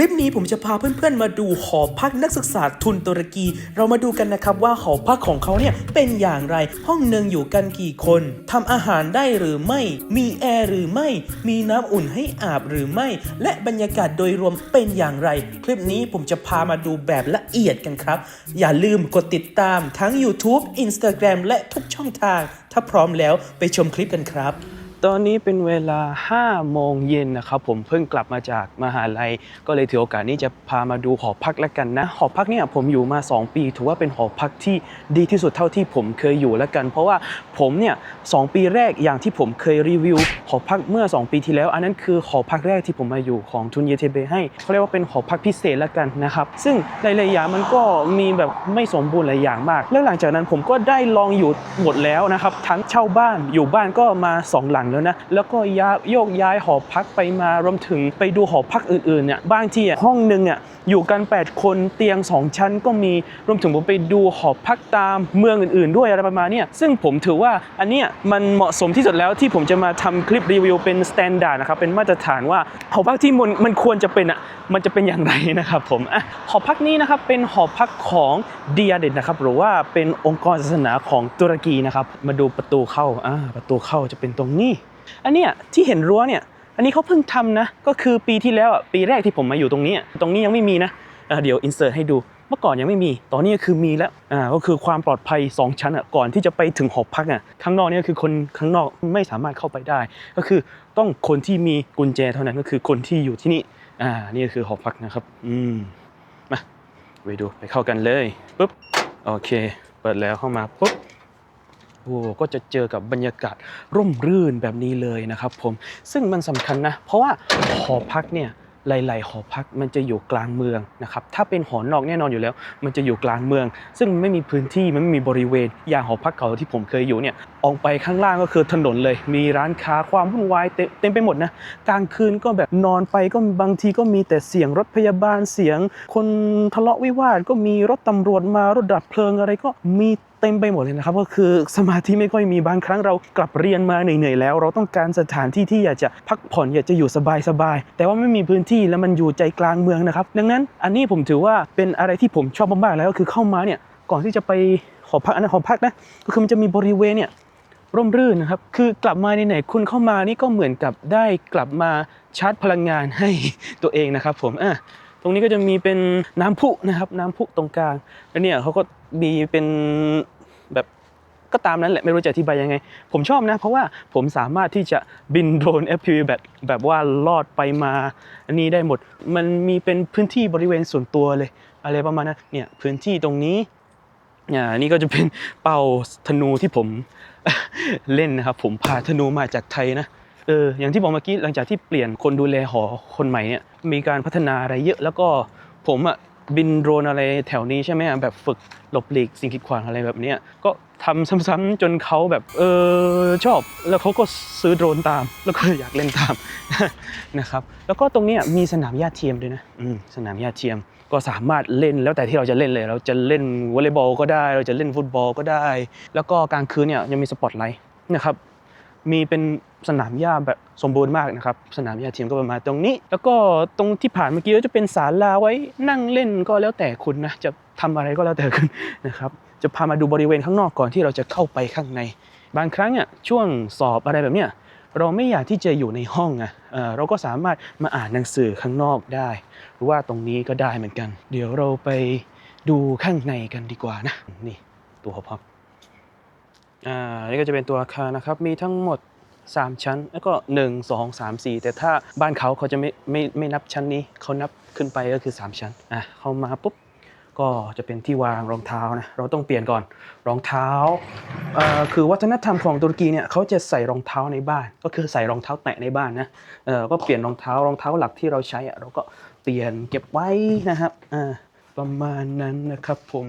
ลิปนี้ผมจะพาเพื่อนๆมาดูหอพักนักศึกษาทุนตุรกี เรามาดูกันนะครับว่าหอพักของเขาเนี่ยเป็นอย่างไร ห้องหนึ่งอยู่กันกี่คนทำอาหารได้หรือไม่ มีแอร์หรือไม่ มีน้ำอุ่นให้อาบหรือไม่ และบรรยากาศโดยรวมเป็นอย่างไร คลิปนี้ผมจะพามาดูแบบละเอียดกันครับ อย่าลืมกดติดตามทั้ง YouTube Instagram และทุกช่องทาง ถ้าพร้อมแล้วไปชมคลิปกันครับ ตอนนี้เป็นเวลา 5 โมงเย็นนะครับผมเพิ่งกลับมาจากมหาลัย ก็เลยถือโอกาสนี้จะพามาดูหอพักแล้วกันนะ หอพักเนี่ยผมอยู่มา 2 ปี ถือว่าเป็นหอพักที่ดีที่สุดเท่าที่ผมเคยอยู่แล้วกัน เพราะว่าผมเนี่ยสองปีแรกอย่างที่ผมเคยรีวิวหอพักเมื่อ 2 ปีที่แล้ว อันนั้นคือหอพักแรกที่ผมมาอยู่ของทุนเยเทเบให้เขาเรียกว่าเป็นหอพักพิเศษแล้วกันนะครับซึ่งหลายๆอย่างมันก็มีแบบไม่สมบูรณ์หลายอย่างมาก แล้วหลังจากนั้นผมก็ได้ลองอยู่หมดแล้วนะครับทั้งเช่าบ้านอยู่บ้านก็มาสองหลังแล้วนะแล้วก็ย้ายโยกย้ายหอพักไปมารวมถึงไปดูหอพักอื่นๆเนี่ยบางทีอะห้องหนึ่งอะอยู่กัน 8 คนเตียง 2 ชั้นก็มีรวมถึงผมไปดูหอพักตามเมืองอื่น ๆ ด้วยอะไรประมาณเนี้ยซึ่งผมถือว่าอันเนี้ยมันเหมาะสมที่สุดแล้วที่ผมจะมาทำคลิปรีวิวเป็นสแตนดาร์ดนะครับเป็นมาตรฐานว่าหอพักที่มันมันควรจะเป็นอะมันจะเป็นอย่างไรนะครับผมอะหอพักนี้นะครับเป็นหอพักของเดียเดนนะครับหรือว่าเป็นองค์กรศาสนาของตุรกีนะครับมาดูประตูเข้าอ่าประตูเข้าจะเป็นตรงนี้ อันเนี้ยที่เห็นรั้วเนี่ย อันนี้เขาเพิ่งทำนะ ก็คือปีที่แล้วอะปีแรกที่ผมมาอยู่ตรงนี้ ตรงนี้ยังไม่มีนะเดี๋ยวอินเสิร์ตให้ดู เมื่อก่อนยังไม่มี ตอนนี้ก็คือมีแล้ว อ่า ก็คือความปลอดภัย 2 ชั้นอะ ก่อนที่จะไปถึงหอพักอะ ข้างนอกนี่คือคนข้างนอกไม่สามารถเข้าไปได้ ก็คือต้องคนที่มีกุญแจเท่านั้นก็คือคนที่อยู่ที่นี่ อ่า นี่ก็คือหอพักนะครับ อืม มา ไปดู ไปเข้ากันเลย ปุ๊บ โอเค เปิดแล้วเข้ามา ปุ๊บ โอ้ก็จะเจอกับบรรยากาศร่มรื่นแบบนี้เลยนะครับผมซึ่งมันสำคัญนะ เพราะว่าหอพักเนี่ยหลายๆหอพักมันจะอยู่กลางเมืองนะครับถ้าเป็นหอนอกแน่นอนอยู่แล้ว มันจะอยู่กลางเมือง ซึ่งไม่มีพื้นที่มันไม่มีบริเวณอย่างหอพักเก่าที่ผมเคยอยู่เนี่ยออกไปข้างล่างก็คือถนนเลย มีร้านค้าความวุ่นวายเต็มเต็มไปหมดนะกลางคืนก็แบบนอนไปก็บางทีก็มีแต่เสียงรถพยาบาลเสียง คนทะเลาะวิวาทก็มีรถตำรวจมารถดับเพลิงอะไรก็มี เต็มไปหมดเลยนะครับก็คือสมาธิไม่ค่อยมีบางครั้งเรากลับเรียนมาเหนื่อยๆแล้ว เราต้องการสถานที่ที่อยากจะพักผ่อนอยากจะอยู่สบายๆแต่ว่าไม่มีพื้นที่แล้วมันอยู่ใจกลางเมืองนะครับ ดังนั้นอันนี้ผมถือว่าเป็นอะไรที่ผมชอบมากๆแล้วก็คือเข้ามาเนี่ยก่อนที่จะไปหอพักอันนั้นหอพักนะก็คือมันจะมีบริเวณเนี่ยร่มรื่นนะครับ คือกลับมาในไหนคุณเข้ามานี่ก็เหมือนกับได้กลับมาชาร์จพลังงานให้ตัวเองนะครับ ผมอะตรงนี้ก็จะมีเป็นน้ำพุนะครับ น้ำพุตรงกลางแล้วเนี่ยเขาก็ มีเป็นแบบก็ตามนั้นแหละไม่รู้จะอธิบายยังไง ผมชอบนะ เพราะว่าผมสามารถที่จะบินโดรน FPV แบบแบบว่าลอดไปมา อันนี้ได้หมด มันมีเป็นพื้นที่บริเวณส่วนตัวเลย อะไรประมาณนั้นเนี่ยพื้นที่ตรงนี้อ่านี่ก็จะเป็นเป่าธนูที่ผมเล่นนะครับ ผมพาธนูมาจากไทยนะเอออย่างที่บอกเมื่อกี้หลังจากที่เปลี่ยนคนดูแลหอคนใหม่เนี่ยมีการพัฒนาอะไรเยอะแล้วก็ผมอะ บินโดรนอะไรแถวนี้ใช่ไหมแบบฝึกหลบหลีกสิ่งกีดขวางอะไรแบบนี้ก็ทำซ้ำๆจนเขาแบบเออชอบ แล้วเขาก็ซื้อโดรนตาม แล้วก็อยากเล่นตามนะครับแล้วก็ตรงนี้มีสนามหญ้าเทียมด้วยนะสนามหญ้าเทียมก็สามารถเล่นแล้วแต่ที่เราจะเล่นเลย เราจะเล่นวอลเลย์บอลก็ได้ เราจะเล่นฟุตบอลก็ได้ แล้วก็กลางคืนเนี่ยยังมีสปอตไลท์นะครับมีเป็น สนามหญ้าแบบสมบูรณ์มากนะครับ สนามหญ้าเทียมก็ประมาณตรงนี้ แล้วก็ตรงที่ผ่านเมื่อกี้ก็จะเป็นศาลาไว้นั่งเล่นก็แล้วแต่คุณนะ จะทำอะไรก็แล้วแต่คุณนะครับ จะพามาดูบริเวณข้างนอกก่อนที่เราจะเข้าไปข้างใน บางครั้งอะช่วงสอบอะไรแบบเนี้ยเราไม่อยากที่จะอยู่ในห้องอะเราก็สามารถมาอ่านหนังสือข้างนอกได้ หรือว่าตรงนี้ก็ได้เหมือนกัน เดี๋ยวเราไปดูข้างในกันดีกว่านะ นี่ตัวหอพักอ่า นี่ก็จะเป็นตัวอาคารนะครับ มีทั้งหมด 3 ชั้น แล้วก็ 1 2 3 4 แต่ถ้าบ้านเขาเขาจะไม่ไม่ไม่นับชั้นนี้เขานับขึ้นไปก็คือ 3 ชั้นอะเข้ามาปุ๊บก็จะเป็นที่วางรองเท้านะเราต้องเปลี่ยนก่อนรองเท้าอ่อคือวัฒนธรรมของตุรกีเนี่ยเขาจะใส่รองเท้าในบ้าน ก็คือใส่รองเท้าแตะในบ้านนะก็เปลี่ยนรองเท้ารองเท้าหลักที่เราใช้อะเราก็เปลี่ยนเก็บไว้นะครับอ่าประมาณนั้นนะครับผม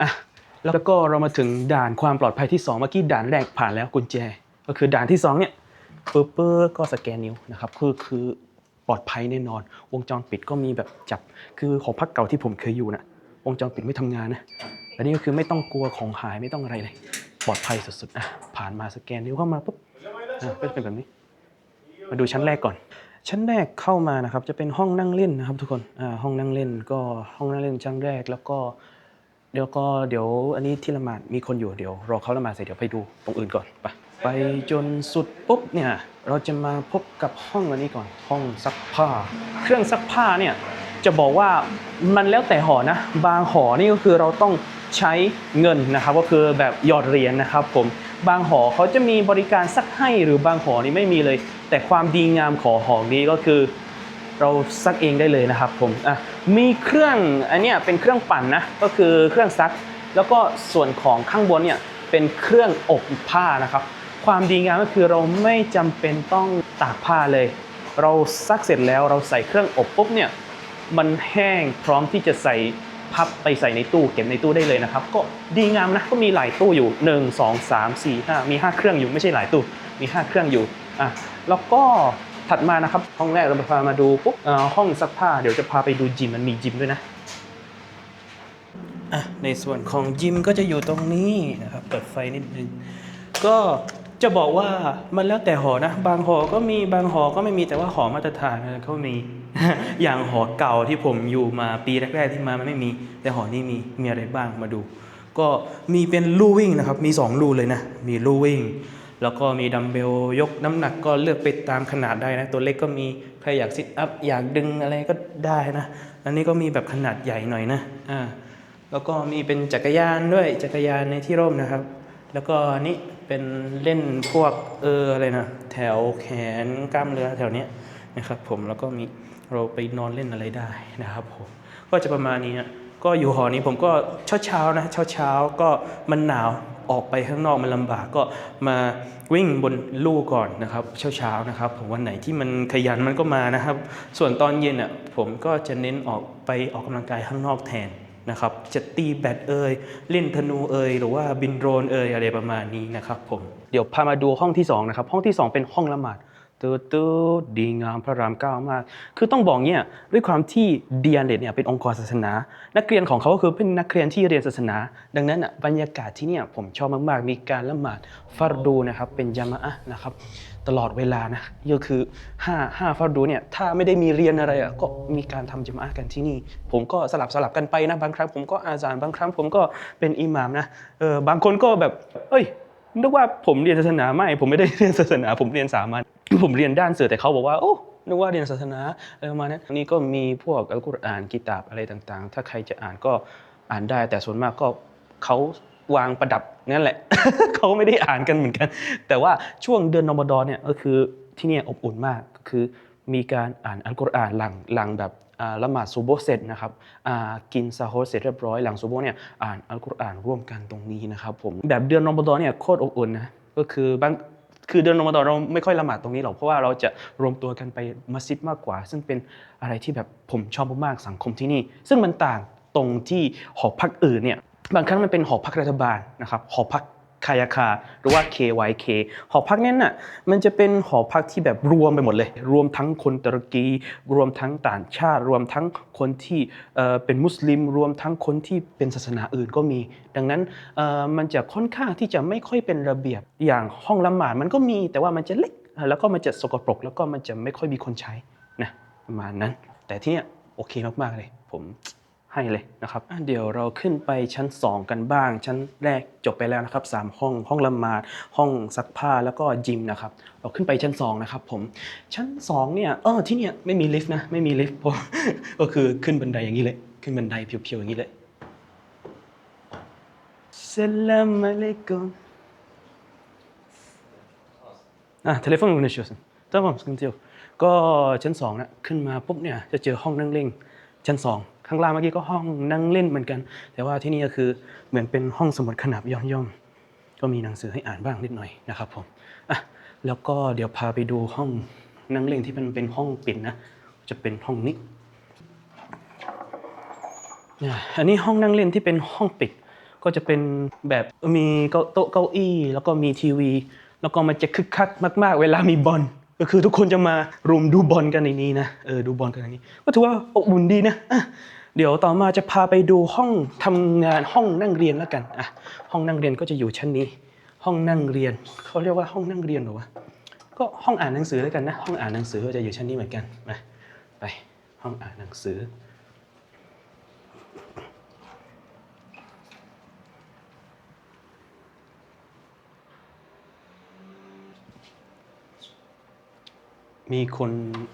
อะแล้วก็เรามาถึงด่านความปลอดภัยที่ 2 เมื่อกี้ด่านแรกผ่านแล้วกุญแจ ก็คือด่านที่2เนี่ยปึ๊บปึ๊บก็สแกนนิ้วนะครับคือคือปลอดภัยแน่นอน วงจรปิดก็มีแบบจับ คือของพักเก่าที่ผมเคยอยู่นะวงจรปิดไม่ทำงานนะอันนี้ก็คือไม่ต้องกลัวของหายไม่ต้องอะไรเลย ปลอดภัยสุดๆอะผ่านมาสแกนนิ้วเข้ามาปุ๊บอะก็จะเป็นแบบนี้ มาดูชั้นแรกก่อน ชั้นแรกเข้ามานะครับ จะเป็นห้องนั่งเล่นนะครับ ทุกคนอ่าห้องนั่งเล่นก็ห้องนั่งเล่นชั้นแรกแล้วก็เดี๋ยวก็เดี๋ยวอันนี้ที่ละหมาดมีคนอยู่เดี๋ยวรอเขาละหมาดเสร็จเดี๋ยวไปดูตรงอื่นก่อนไป ไปจนสุดปุ๊บเนี่ยเราจะมาพบกับห้องอันนี้ก่อนห้องซักผ้า เครื่องซักผ้าเนี่ยจะบอกว่ามันแล้วแต่หอนะ บางหอนี่ก็คือเราต้องใช้เงินนะครับก็คือแบบหยอดเหรียญนะครับผมบางหอเขาจะมีบริการซักให้หรือบางหอนี่ไม่มีเลย แต่ความดีงามของหอนี้ก็คือ เราซักเองได้เลยนะครับผมอะมีเครื่องอันนี้เป็นเครื่องปั่นนะก็คือเครื่องซัก แล้วก็ส่วนของข้างบนเนี่ยเป็นเครื่องอบผ้านะครับ ความดีงามก็คือเราไม่จำเป็นต้องตากผ้าเลย เราซักเสร็จแล้วเราใส่เครื่องอบปุ๊บเนี่ยมันแห้งพร้อมที่จะใส่พับไปใส่ในตู้เก็บในตู้ได้เลยนะครับ ก็ดีงามนะก็มีหลายตู้อยู่ 1 2 3 4 5 มี 5 เครื่องอยู่ไม่ใช่หลายตู้มี 5 เครื่องอยู่อะแล้วก็ถัดมานะครับห้องแรกเราพามาดูปุ๊บอ่อห้องซักผ้าเดี๋ยวจะพาไปดูจิมมันมีจิมด้วยนะอะในส่วนของจิมก็จะอยู่ตรงนี้นะครับ เปิดไฟนิดนึง ก็ จะบอกว่ามันแล้วแต่หอนะ บางหอก็มีบางหอก็ไม่มีแต่ว่าหอมาตรฐานเขามี อย่างหอเก่าที่ผมอยู่มาปีแรกๆที่มามันไม่มี แต่หอนี้มีมีอะไรบ้างมาดู ก็มีเป็นลู่วิ่งนะครับ มีสองลู่เลยนะ มีลู่วิ่ง แล้วก็มีดัมเบลยกน้ำหนักก็เลือกไปตามขนาดได้นะ ตัวเล็กก็มีใครอยากซิทอัพอยากดึงอะไรก็ได้นะ อันนี้ก็มีแบบขนาดใหญ่หน่อยนะอ่าแล้วก็มีเป็นจักรยานด้วยจักรยานในที่ร่มนะครับ แล้วก็นนี้ เป็นเล่นพวกเอออะไรนะแถวแขนกล้ามเนื้อแถวเนี้ยนะครับผมแล้วก็มีเราไปนอนเล่นอะไรได้นะครับผมก็จะประมาณนี้ก็อยู่หอนี้ผมก็เช้าเช้านะเช้าเช้าก็มันหนาวออกไปข้างนอกมันลำบากก็มาวิ่งบนลู่ก่อนนะครับเช้าเช้านะครับผมวันไหนที่มันขยันมันก็มานะครับ ส่วนตอนเย็นอะผมก็จะเน้นออกไปออกกำลังกายข้างนอกแทน นะครับจะตีแบดเอยเล่นธนูเอยหรือว่าบินโดรนเอยอะไรประมาณนี้นะครับผมเดี๋ยวพามาดูห้องที่สองนะครับห้องที่สองเป็นห้องละหมาดตืดตืดดีงามพระรามเก้ามาก คือต้องบอกเนี่ยด้วยความที่เดียนเดเนี่ยเป็นองค์กรศาสนา นักเรียนของเขาก็คือเป็นนักเรียนที่เรียนศาสนา ดังนั้นอะบรรยากาศที่เนี่ยผมชอบมากๆ มีการละหมาดฟารดูนะครับเป็นยามะนะครับ ตลอดเวลานะก็คือ5 5ฟารดูเนี่ยถ้าไม่ได้มีเรียนอะไรอะก็มีการทำจมะอะห์กันที่นี่ ผมก็สลับสลับกันไปนะบางครั้งผมก็อาจารย์บางครั้งผมก็เป็นอิหม่ามนะเออบางคนก็แบบ เอ้ยนึกว่าผมเรียนศาสนาไม่ ผมไม่ได้เรียนศาสนา ผมเรียนสามัญผมเรียนด้านสื่อแต่เขาบอกว่าโอ้นึกว่าเรียนศาสนาอะไรประมาณนั้นนี้ก็มีพวกอัลกุรอานกิตาบอะไรต่างๆ ถ้าใครจะอ่านก็อ่านได้ แต่ส่วนมากก็เขา วางประดับนั่นแหละ เขาไม่ได้อ่านกันเหมือนกัน แต่ว่าช่วงเดือนรอมฎอนเนี่ยก็คือที่นี่อบอุ่นมากก็คือมีการอ่านอัลกุรอานหลังหลังแบบอ่าละหมาดซูโบเสร็จนะครับอ่ากินซาโฮร์เสร็จเรียบร้อยหลังซูโบเนี่ยอ่านอัลกุรอานร่วมกันตรงนี้นะครับผมแบบเดือนรอมฎอนเนี่ยโคตรอบอุ่นนะก็คือบางคือเดือนรอมฎอนเราไม่ค่อยละหมาดตรงนี้หรอกเพราะว่าเราจะรวมตัวกันไปมัสยิดมากกว่า ซึ่งเป็นอะไรที่แบบผมชอบมากๆสังคมที่นี่ ซึ่งมันต่างตรงที่หอพักอื่นเนี่ย บางครั้งมันเป็นหอพักรัฐบาลนะครับหอพักคายาคาหรือว่า KYK หอพักนั้นน่ะมันจะเป็นหอพักที่แบบรวมไปหมดเลย รวมทั้งคนตุรกี รวมทั้งต่างชาติ รวมทั้งคนที่เป็นมุสลิม รวมทั้งคนที่เป็นศาสนาอื่นก็มี ดังนั้นมันจะค่อนข้างที่จะไม่ค่อยเป็นระเบียบอย่างห้องละหมาดมันก็มีแต่ว่ามันจะเล็กแล้วก็มันจะสกปรก แล้วก็มันจะไม่ค่อยมีคนใช้นะประมาณนั้น แต่ที่เนี่ยโอเคมากๆเลยผม ให้เลยนะครับอะเดี๋ยวเราขึ้นไปชั้น 2 กันบ้าง ชั้นแรกจบไปแล้วนะครับ 3 ห้องห้องละหมาดห้องซักผ้าแล้วก็ยิมนะครับ เราขึ้นไปชั้น 2 นะครับผมชั้น 2 เนี่ยเออที่เนี่ยไม่มีลิฟต์นะไม่มีลิฟต์ผมก็คือขึ้นบันไดอย่างนี้เลย ขึ้นบันไดเพียวๆอย่างนี้เลยสลามอะลัยกุมอะ telefon konuşuyorsun tamam sıkıntı yok ก็ชั้นสองนะขึ้นมาปุ๊บเนี่ยจะเจอห้องนั่งเล่นชั้นสอง ข้างล่างเมื่อกี้ก็ห้องนั่งเล่นเหมือนกัน แต่ว่าที่นี่ก็คือเหมือนเป็นห้องสมุดขนาดย่อมๆก็มีหนังสือให้อ่านบ้างนิดหน่อยนะครับผมอะแล้วก็เดี๋ยวพาไปดูห้องนั่งเล่นที่มันเป็นห้องปิดนะ จะเป็นห้องนี้เนี่ยอันนี้ห้องนั่งเล่นที่เป็นห้องปิด ก็จะเป็นแบบมีโต๊ะเก้าอี้ แล้วก็มีทีวี แล้วก็มันจะคึกคักมาก ๆ เวลามีบอลก็คือทุกคนจะมารุมดูบอลกันในนี้นะเออดูบอลกันในนี้ ก็ถือว่าอบอุ่นดีนะอะ เดี๋ยวต่อมาจะพาไปดูห้องทำงานห้องนั่งเรียนแล้วกันอะห้องนั่งเรียนก็จะอยู่ชั้นนี้ ห้องนั่งเรียนเขาเรียกว่าห้องนั่งเรียนหรอวะก็ห้องอ่านหนังสือแล้วกันนะ ห้องอ่านหนังสือก็จะอยู่ชั้นนี้เหมือนกันมาไปห้องอ่านหนังสือ มีคน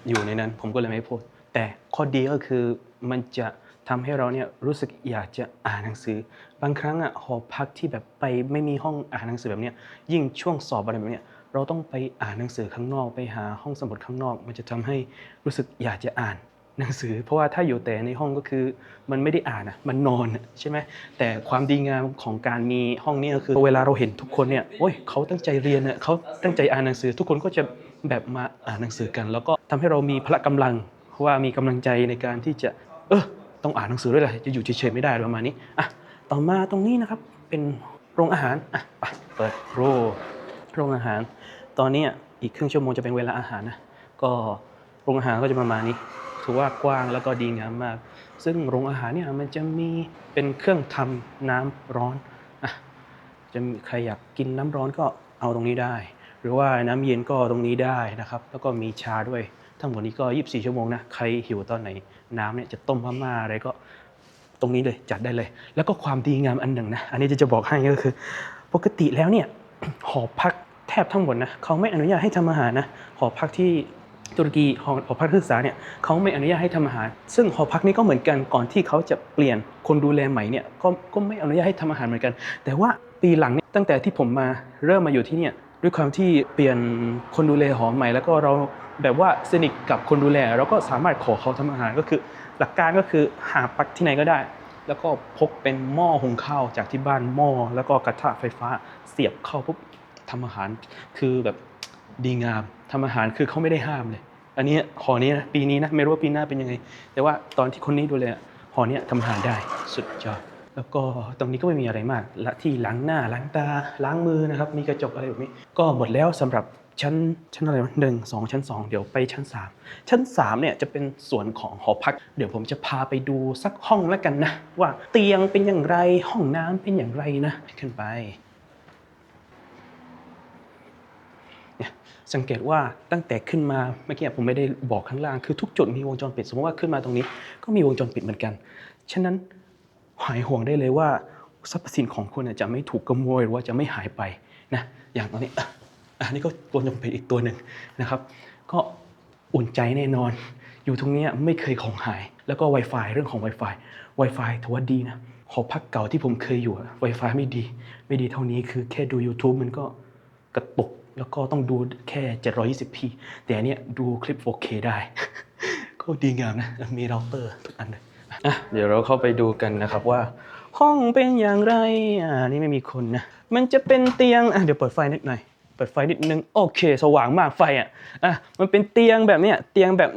อยู่ในนั้น ผมก็เลยไม่พูดแต่ข้อดีก็คือมันจะ ทำให้เราเนี่ยรู้สึกอยากจะอ่านหนังสือ บางครั้งอะหอพักที่แบบไปไม่มีห้องอ่านหนังสือแบบเนี้ยยิ่งช่วงสอบอะไรแบบเนี้ยเราต้องไปอ่านหนังสือข้างนอกไปหาห้องสมุดข้างนอก มันจะทำให้รู้สึกอยากจะอ่านหนังสือ เพราะว่าถ้าอยู่แต่ในห้องก็คือมันไม่ได้อ่านอะมันนอนใช่ไหมแต่ความดีงามของการมีห้องนี้ก็คือเวลาเราเห็นทุกคนเนี่ยโอ้ยเขาตั้งใจเรียนอะเขาตั้งใจอ่านหนังสือ ทุกคนก็จะแบบมาอ่านหนังสือกัน แล้วก็ทำให้เรามีพละกำลังว่ามีกำลังใจในการที่จะ เออ ต้องอ่านหนังสือด้วยแหละจะอยู่เฉยๆไม่ได้ประมาณนี้อะต่อมาตรงนี้นะครับเป็นโรงอาหารอะไปเปิดโรโรงอาหาร ตอนนี้อีกครึ่งชั่วโมงจะเป็นเวลาอาหารนะก็โรงอาหารก็จะประมาณนี้ถือว่ากว้างแล้วก็ดีงามมาก ซึ่งโรงอาหารเนี่ยมันจะมีเป็นเครื่องทำน้ำร้อนอะจะมีใครอยากกินน้ำร้อนก็เอาตรงนี้ได้ หรือว่าน้ำเย็นก็ตรงนี้ได้นะครับ แล้วก็มีชาด้วย ทั้งหมดนี้ก็ 24 ชั่วโมงนะ ใครหิวตอนไหนน้ำเนี่ยจะต้มพม่าอะไรก็ตรงนี้เลยจัดได้เลย แล้วก็ความดีงามอันหนึ่งนะ อันนี้จะจะบอกให้ก็คือ ปกติแล้วเนี่ยหอพักแทบทั้งหมดนะเขาไม่อนุญาตให้ทำอาหารนะหอพักที่ตุรกีหอหอพักนักศึกษาเนี่ยเขาไม่อนุญาตให้ทำอาหาร ซึ่งหอพักนี้ก็เหมือนกันก่อนที่เขาจะเปลี่ยนคนดูแลใหม่เนี่ยก็ก็ไม่อนุญาตให้ทำอาหารเหมือนกัน แต่ว่าปีหลังเนี่ยตั้งแต่ที่ผมมาเริ่มมาอยู่ที่เนี่ยด้วยความที่เปลี่ยนคนดูแลหอใหม่ แล้วก็เรา แบบว่าสนิทกับคนดูแลเราก็สามารถขอเขาทำอาหารก็คือ หลักการก็คือหาปลั๊กที่ไหนก็ได้ แล้วก็พกเป็นหม้อหุงข้าวจากที่บ้านหม้อแล้วก็กระทะไฟฟ้าเสียบเข้าปุ๊บทำอาหารคือแบบดีงามทำอาหารคือเขาไม่ได้ห้ามเลย อันนี้หอนี้นะปีนี้นะไม่รู้ว่าปีหน้าเป็นยังไง แต่ว่าตอนที่คนนี้ดูแลหอนี้ทำอาหารได้สุดยอดแล้วก็ตรงนี้ก็ไม่มีอะไรมาก และที่ล้างหน้าล้างตาล้างมือนะครับ มีกระจกอะไรแบบนี้ ก็หมดแล้วสำหรับ ชั้นชั้นอะไรวะหนึ่งสองชั้นสองเดี๋ยวไปชั้นสามชั้นสามเนี่ยจะเป็นส่วนของหอพัก เดี๋ยวผมจะพาไปดูสักห้องแล้วกันนะ ว่าเตียงเป็นอย่างไรห้องน้ำเป็นอย่างไรนะ ขึ้นไปเนี่ยสังเกตว่าตั้งแต่ขึ้นมาเมื่อกี้ผมไม่ได้บอกข้างล่างคือทุกจุดมีวงจรปิด สมมติว่าขึ้นมาตรงนี้ ก็มีวงจรปิดเหมือนกัน ฉะนั้นหายห่วงได้เลยว่าทรัพย์สินของคุณจะไม่ถูกขโมยหรือว่าจะไม่หายไปนะอย่างตอนนี้ อันนี้ก็วงจรปิดอีกตัวหนึ่งนะครับ ก็อุ่นใจแน่นอน อยู่ตรงนี้ไม่เคยของหาย แล้วก็ Wi-Fi เรื่องของ Wi-Fi Wi-Fi ถือว่าดีนะหอพักเก่าที่ผมเคยอยู่ Wi-Fi ไม่ดี ไม่ดีเท่านี้คือแค่ดู YouTube มันก็กระตุกแล้วก็ต้องดูแค่ 720p แต่อันเนี้ยดูคลิป 4K ได้ ก็ดีงามนะ มีเราเตอร์ทุกอันเลยอะเดี๋ยวเราเข้าไปดูกันนะครับว่า ห้องเป็นอย่างไร อ่า นี่ไม่มีคนนะ มันจะเป็นเตียง อะ เดี๋ยวเปิดไฟนิดหน่อย เปิดไฟนิดนึงโอเค สว่างมากไฟอะอะมันเป็นเตียงแบบเนี้ยเตียงแบบ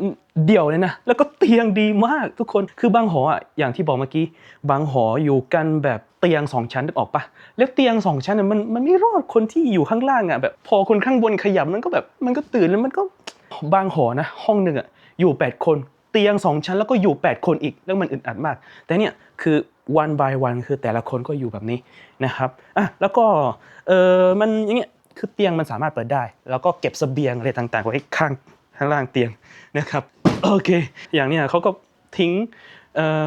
เดี่ยวเลยนะ แล้วก็เตียงดีมากทุกคนคือบางหออะอย่างที่บอกเมื่อกี้ บางหออยู่กันแบบเตียงสองชั้นนึกออกปะแล้วเตียงสองชั้นน่ะมันมันไม่รอดคนที่อยู่ข้างล่างอะแบบ พอคนข้างบนขยับมันก็แบบมันก็ตื่นแล้วมันก็บางหอนะ ห้องหนึ่งอะอยู่ 8 คนเตียงสองชั้นแล้วก็อยู่ 8 คนอีกแล้วมันอึดอัดมาก แต่เนี่ยคือ one by one คือแต่ละคนก็อยู่แบบนี้นะครับอะแล้วก็เออมันอย่างเงี้ย คือเตียงมันสามารถเปิดได้ แล้วก็เก็บเสบียงอะไรต่างๆไว้ข้างข้างล่างเตียงนะครับโอเค อย่างเนี้ยเขาก็ทิ้ง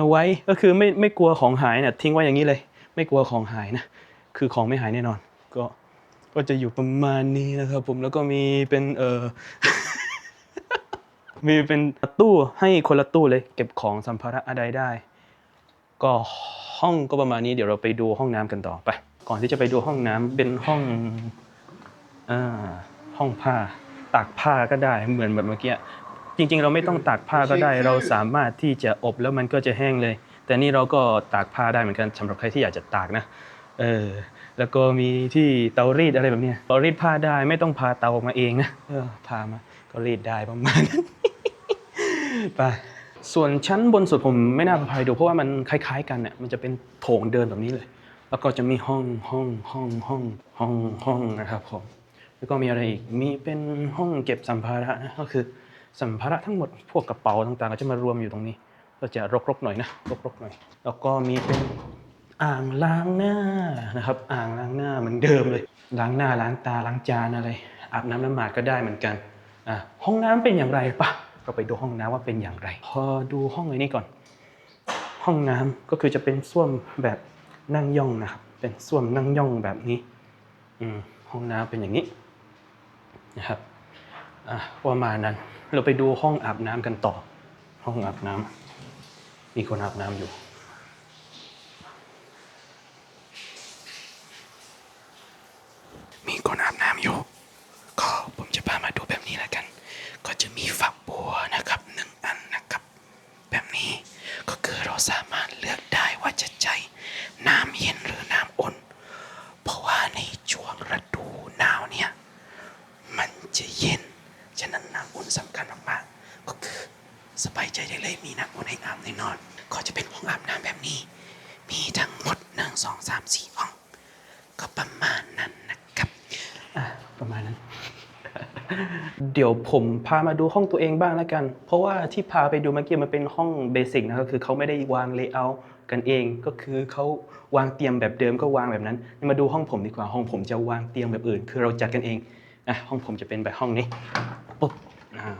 ไว้ก็คือไม่ไม่กลัวของหายเนี่ยทิ้งไว้อย่างนี้เลย ไม่กลัวของหายนะคือของไม่หายแน่นอน ก็ก็จะอยู่ประมาณนี้นะครับผมแล้วก็มีเป็นเออมีเป็นตู้ให้คนละตู้เลย เก็บของสัมภาระอะไรได้ ก็ห้องก็ประมาณนี้เดี๋ยวเราไปดูห้องน้ำกันต่อไป ก่อนที่จะไปดูห้องน้ำเป็นห้อง อ่าห้องผ้าตากผ้าก็ได้เหมือนแบบเมื่อกี้จริง ๆ เราไม่ต้องตากผ้าก็ได้ เราสามารถที่จะอบแล้วมันก็จะแห้งเลย แต่นี่เราก็ตากผ้าได้เหมือนกันสำหรับใครที่อยากจะตากนะเออแล้วก็มีที่เตารีดอะไรแบบเนี้ยเตารีดผ้าได้ไม่ต้องพาเตามาเองนะเออพามาก็รีดได้ประมาณนั้นไปส่วนชั้นบนสุดผมไม่น่าพาไปดูเพราะว่ามันคล้าย ๆ กันเนี่ยมันจะเป็นโถงเดินแบบนี้เลย แล้วก็จะมีห้องห้องห้องห้องห้องห้องนะครับผม แล้วก็มีอะไรอีก มีเป็นห้องเก็บสัมภาระนะก็คือสัมภาระทั้งหมดพวกกระเป๋าต่างๆ ก็จะมารวมอยู่ตรงนี้ ก็จะรกๆหน่อยนะรกๆหน่อย แล้วก็มีเป็นอ่างล้างหน้านะครับ อ่างล้างหน้าเหมือนเดิมเลย ล้างหน้าล้างตาล้างจานอะไร อาบน้ำน้ำหมาดก็ได้เหมือนกันอะห้องน้ำเป็นอย่างไรปะเราไปดูห้องน้ำว่าเป็นอย่างไร พอดูห้องเลยนี่ก่อน ห้องน้ำก็คือจะเป็นส้วมแบบนั่งย่องนะครับ เป็นส้วมนั่งย่องแบบนี้ อืมห้องน้ำเป็นอย่างนี้ นะครับอะประมาณนั้น เราไปดูห้องอาบน้ำกันต่อ ห้องอาบน้ำมีคนอาบน้ำอยู่ มีคนอาบน้ำอยู่ ก็ผมจะพามาดูแบบนี้แล้วกัน ก็จะมีฝักบัวนะครับหนึ่งอันนะครับ แบบนี้ก็คือเราสามารถเลือกได้ว่าจะใช้น้ำเย็นหรือน้ำอุ่น เพราะว่าในช่วงฤดูหนาวเนี่ย มันจะเย็น ฉะนั้นน้ำอุ่นสำคัญมากๆ ก็คือสบายใจได้เลยมีน้ำอุ่นให้อาบในนอน ก็จะเป็นห้องอาบน้ำแบบนี้ มีทั้งหมดหนึ่งสองสามสี่ห้อง ก็ประมาณนั้นนะครับ อะประมาณนั้น เดี๋ยวผมพามาดูห้องตัวเองบ้างแล้วกัน เพราะว่าที่พาไปดูเมื่อกี้มันเป็นห้องเบสิกนะครับคือเขาไม่ได้วางเลเยอร์กันเองก็คือเขาวางเตียงแบบเดิมก็วางแบบนั้น มาดูห้องผมดีกว่าห้องผมจะวางเตียงแบบอื่น คือเราจัดกันเองอะห้องผมจะเป็นแบบห้องนี้ปุ๊บอ่า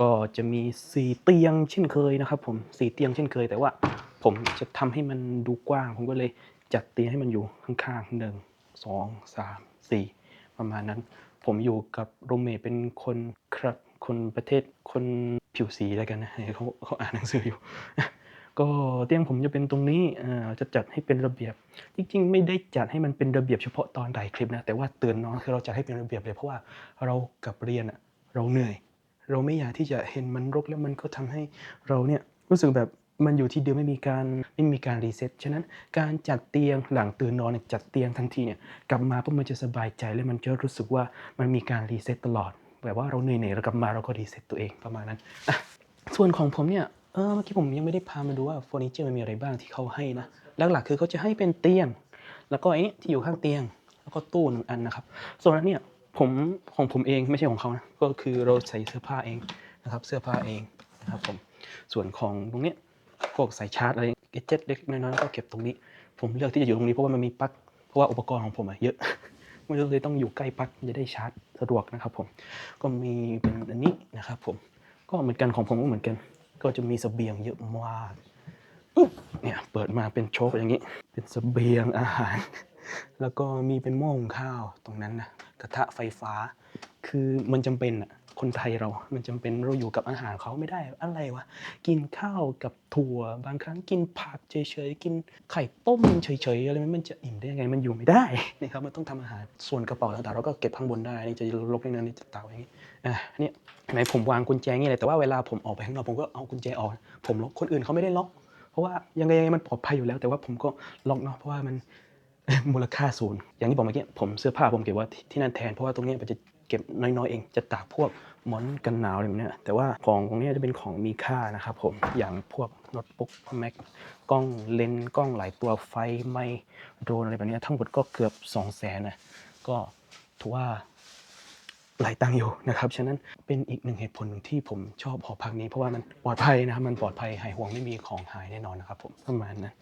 ก็จะมีสี่เตียงเช่นเคยนะครับ ผมสี่เตียงเช่นเคย แต่ว่า ผมจะทำให้มันดูกว้าง ผมก็เลยจัดเตียงให้มันอยู่ข้างๆหนึ่งสองสามสี่ประมาณนั้น ผมอยู่กับโรเมทเป็นคนครับคนประเทศคนผิวสีแล้วกันนะเขาเขาอ่านหนังสืออยู่ ก็เตียงผมจะเป็นตรงนี้จะจัดให้เป็นระเบียบ จริง ๆ ไม่ได้จัดให้มันเป็นระเบียบเฉพาะตอนถ่ายคลิปนะแต่ว่าเตือนน้องคือเราจัดให้เป็นระเบียบเลยเพราะว่าเรากลับเรียนเราเหนื่อย เราไม่อยากที่จะเห็นมันรกแล้วมันก็ทำให้เราเนี่ยรู้สึกแบบ มันอยู่ที่เดิมไม่มีการไม่มีการรีเซ็ตฉะนั้นการจัดเตียงหลังตื่นนอนจัดเตียงทันทีเนี่ยกลับมาปุ๊บมันจะสบายใจและมันจะรู้สึกว่ามันมีการรีเซ็ตตลอดแบบว่าเราเหนื่อยๆเรากลับมาเราก็รีเซ็ตตัวเองประมาณนั้นส่วนของผมเนี่ยเออเมื่อกี้ผมยังไม่ได้พามาดูว่าเฟอร์นิเจอร์มันมีอะไรบ้างที่เขาให้นะหลักๆคือเขาจะให้เป็นเตียง แล้วก็ไอ้นี่ที่อยู่ข้างเตียง แล้วก็ตู้หนึ่งอันนะครับ ส่วนนั้นเนี่ยผมของผมเองไม่ใช่ของเขานะก็คือเราใส่เสื้อผ้าเองนะครับ เสื้อผ้าเองนะครับผมส่วนของตรงนี้ พวกสายชาร์จอะไรเกจเจ็ตเล็กน้อยก็เก็บตรงนี้ ผมเลือกที่จะอยู่ตรงนี้เพราะว่ามันมีปลั๊กเพราะว่าอุปกรณ์ของผมอะเยอะมันเลยต้องอยู่ใกล้ปลั๊กจะได้ชาร์จสะดวกนะครับผมก็มีเป็นอันนี้นะครับผมก็เหมือนกันของผมก็เหมือนกัน ก็จะมีเสบียงเยอะมากเนี่ยเปิดมาเป็นโชคอย่างนี้ เป็นเสบียงอาหาร แล้วก็มีเป็นหม้อหุงข้าวตรงนั้นนะกระทะไฟฟ้า คือมันจำเป็นอะ คนไทยเรา มันจำเป็นเราอยู่กับอาหารเขาไม่ได้อะไรวะ กินข้าวกับถั่ว บางครั้งกินผักเฉยๆ กินไข่ต้มเฉยๆ อะไรมันจะอิ่มได้ยังไง มันอยู่ไม่ได้นะครับ มันต้องทำอาหาร ส่วนกระเป๋าต่างๆ เราก็เก็บข้างบนได้ นี่จะลกๆนิดนึงนี่จะตาวอย่างนี้ อะเนี่ยไหนผมวางกุญแจงี้เลย แต่ว่าเวลาผมออกไปข้างนอกผมก็เอากุญแจออก ผมล็อก คนอื่นเขาไม่ได้ล็อก เพราะว่ายังไงยังไงมันปลอดภัยอยู่แล้ว แต่ว่าผมก็ล็อกเนาะ เพราะว่ามันมูลค่าศูนย์ อย่างที่บอกเมื่อกี้ ผมเสื้อผ้าผมเก็บไว่าที่นั่นแทน เพราะว่าตรงนี้มันจะ ก็บน้อยๆเอง จะตากพวกมอนกันหนาวอะไรแบบนี้แต่ว่าของตรงนี้จะเป็นของมีค่านะครับผมอย่างพวกโน้ตบุ๊กแม็กกล้องเลนส์กล้องหลายตัวไฟไมโดรนอะไรแบบนี้ทั้งหมดก็เกือบ2 0 0แสนนะก็ถือว่าหลายตังค์อยู่นะครับ ฉะนั้นเป็นอีกหนึ่งเหตุผลหนึ่งที่ผมชอบหอพักนี้ เพราะว่ามันปลอดภัยนะครับ มันปลอดภัยหายห่วงไม่มีของหายแน่นอนนะครับผมประมาณนั้น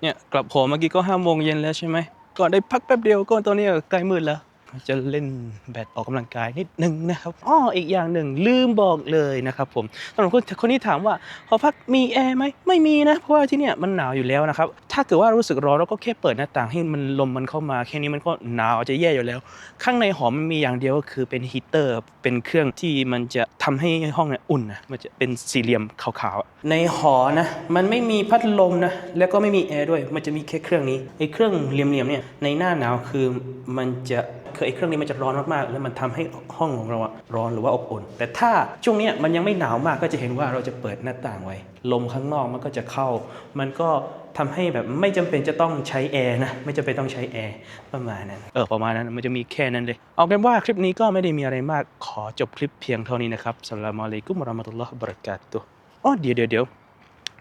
เนี่ยกลับหอเมื่อกี้ก็ห้าโมงเย็นแล้วใช่ไหมก็ได้พักแป๊บเดียวก็ตอนนี้ใกล้มืดแล้ว จะเล่นแบดออกกำลังกายนิดนึงนะครับอ้ออีกอย่างหนึ่งลืมบอกเลยนะครับผมสำหรับคนคนที่ถามว่าหอพักมีแอร์ไหมไม่มีนะเพราะว่าที่เนี่ยมันหนาวอยู่แล้วนะครับถ้าเกิดว่ารู้สึกร้อนเราก็แค่เปิดหน้าต่างให้มันลมมันเข้ามา แค่นี้มันก็หนาวจะแย่อยู่แล้ว ข้างในหอมันมีอย่างเดียวก็คือเป็นฮีเตอร์เป็นเครื่องที่มันจะทำให้ห้องเนี่ยอุ่นนะมันจะเป็นสี่เหลี่ยมขาวๆในหอนะมันไม่มีพัดลมนะแล้วก็ไม่มีแอร์ด้วย มันจะมีแค่เครื่องนี้ไอ้เครื่องเหลี่ยมๆเนี่ยในหน้าหนาวคือมันจะคือไอ้เครื่องนี้มันจะร้อนมากๆ แล้วมันทำให้ห้องของเราอะร้อนหรือว่าอบอุ่น แต่ถ้าช่วงเนี้ยมันยังไม่หนาวมากก็จะเห็นว่าเราจะเปิดหน้าต่างไว้ ลมข้างนอกมันก็จะเข้า มันก็ทำให้แบบไม่จำเป็นจะต้องใช้แอร์นะ ไม่จำเป็นต้องใช้แอร์ประมาณนั้น เออ ประมาณนั้น มันจะมีแค่นั้นเลย เอาเป็นว่าคลิปนี้ก็ไม่ได้มีอะไรมาก ขอจบคลิปเพียงเท่านี้นะครับสลามอะลัยกุมราะมะตุลลอฮ์บราะกาตุอ๋อเดี๋ยวเดี๋ยวเดี๋ยว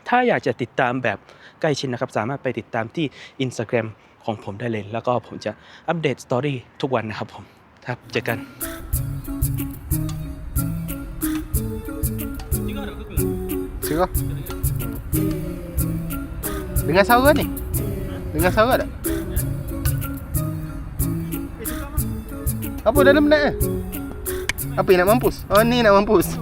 ถ้าอยากจะติดตามแบบใกล้ชิดนะครับ สามารถไปติดตามที่ Instagram ของผมได้เลย แล้วก็ผมจะอัปเดตสตอรี่ทุกวันนะครับผมครับเจอกัน Sigo. Dengan saudara ni? Dengan saudara tak? Apa dalam nak? eh? Apa nak mampus? Oh ni nak mampus.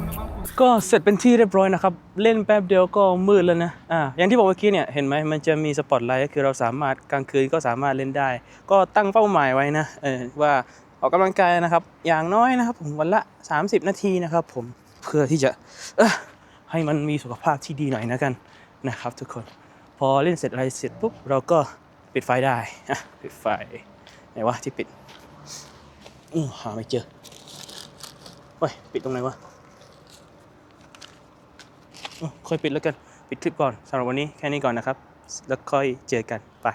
ก็เสร็จเป็นที่เรียบร้อยนะครับ เล่นแป๊บเดียวก็มืดแล้วนะอ่าอย่างที่บอกเมื่อกี้เนี่ย เห็นไหมมันจะมีสปอตไลท์ก็คือเราสามารถกลางคืนก็สามารถเล่นได้ ก็ตั้งเป้าหมายไว้นะเออว่าออกกำลังกายนะครับ อย่างน้อยนะครับ ผมวันละ 30 นาทีนะครับ ผมเพื่อที่จะเออ ให้มันมีสุขภาพที่ดีหน่อยนะกันนะครับ ทุกคน พอเล่นเสร็จอะไรเสร็จปุ๊บเราก็ปิดไฟได้อะปิดไฟไหนวะที่ปิดอือหาไม่เจอเฮ้ยปิดตรงไหนวะค่อยปิดแล้วกัน ปิดคลิปก่อนสำหรับวันนี้แค่นี้ก่อนนะครับ แล้วค่อยเจอกันไป